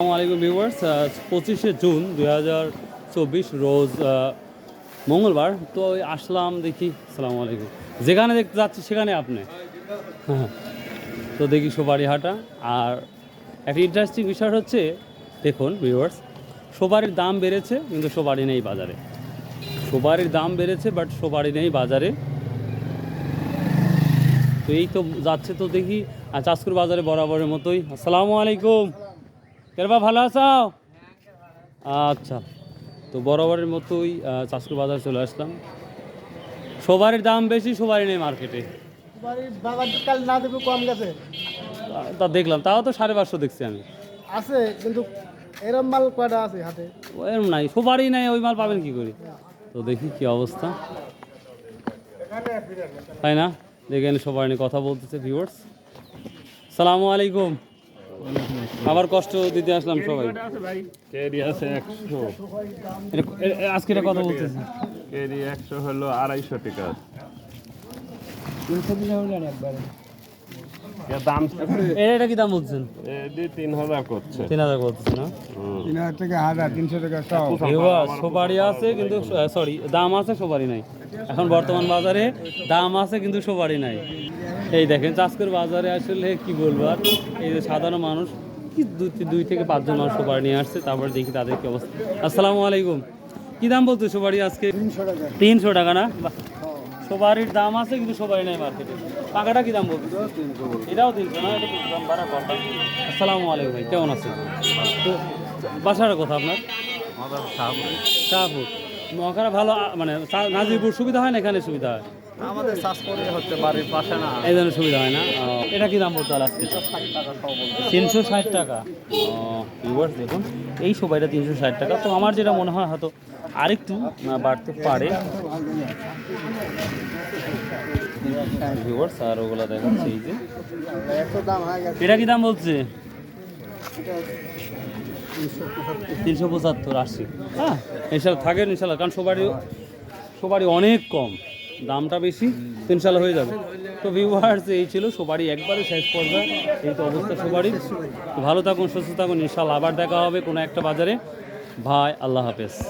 আলাইকুম ভিউয়ার্স। পঁচিশে জুন দুই হাজার চব্বিশ রোজ মঙ্গলবার। তো আসলাম দেখি, আসসালামু আলাইকুম। যেখানে দেখতে যাচ্ছি সেখানে আপনি? হ্যাঁ। তো দেখি সোবারি হাটা আর একটা ইন্টারেস্টিং বিষয় হচ্ছে, দেখুন ভিউয়ার্স সোবারির দাম বেড়েছে, কিন্তু সোবারি নেই বাজারে। সোবারির দাম বেড়েছে বাট সোবারি নেই বাজারে। তো এই তো যাচ্ছে তো দেখি চাষকুর বাজারে বরাবরের মতোই। আসসালামু আলাইকুম। কেরবা ভালো আছো? আচ্ছা তো বরাবরের মতোই চাষকুর বাজার চলে আসলাম। সবারই দাম বেশি সবারই নেই মার্কেটে। কাল না দেবে কম গেছে। তা- দেখলাম তাও তো সাড়ে পাঁচশো দেখছি আমি। আছে কিন্তু এরম মাল কয়টা আছে হাতে ও এরম নাই সবারই নাই ওই মাল পাবেন কি করে? তো দেখি কি অবস্থা। তাই না? দেখেন সবাই নিয়ে কথা বলতেছে ভিউয়ার্স সালামু আলাইকুম। আবার কষ্ট দিতে আসলাম সবাই। কেরি আছে একশো। আজকে এটা কথা বলতেছে? কেরি একশো হলো আড়াইশো টাকা। এর দাম এটা এটা কি দাম বলছেন? তিন হাজার করছে। তিন হাজার বলতেছে না? তিন হাজার থেকে হাজার তিনশো টাকা সুপারি আছে কিন্তু সরি দাম আছে সুপারি নাই। এখন বর্তমান বাজারে দাম আছে কিন্তু সুপারি নাই। এই দেখেন চাষকের বাজারে আসলে কি বলব আর? এই যে সাধারণ মানুষ কি দুই থেকে পাঁচজন মানুষ সুপারি নিয়ে আসছে তারপর দেখি তাদের কি অবস্থা। আসসালামু আলাইকুম। কি দাম বলতো সুপারি আজকে? তিনশো টাকা। তিনশো টাকা না? বাহ। সুপারির দাম আছে কিন্তু সুপারি নাই মার্কেটে পাকাটা কি দাম বলতো এটাও তিনশো না এটা দাম বাড়া কথা আসসালামু আলাইকুম ভাই কেমন আছেন? তো বাসার কথা আপনার? শাহপুর। মহাখারা ভালো মানে নাজিরপুর সুবিধা হয় না এখানে সুবিধা হয়? আমাদের চাষ করে হচ্ছে বাড়ির পাশে না। এই ধরনের সুবিধা হয় না? এটা কি দাম পড়তো আর আজকে? তিনশো ষাট টাকা। দেখুন এই সবাইটা তিনশো ষাট টাকা। তো আমার যেটা মনে হয় হয়তো আরেকটু বাড়তে পারে। আর ওগুলো দেখাচ্ছে এই যে। এটা কি দাম বলছে? তিনশো পঁচাত্তর আশি। হ্যাঁ ইনশাল্লাহ থাকেন ইনশাল্লাহ, কারণ সবারই সবারই অনেক কম। দামটা বেশি, ইনশাল্লাহ হয়ে যাবে। তো ভিউয়ার্স এই ছিল, সবারই একবারে শেষ পর্যায়ে। এই তো অবস্থা সবারই। ভালো থাকুন, সুস্থ থাকুন, ইনশাল্লাহ আবার দেখা হবে কোনো একটা বাজারে। ভাই, আল্লাহ হাফেজ।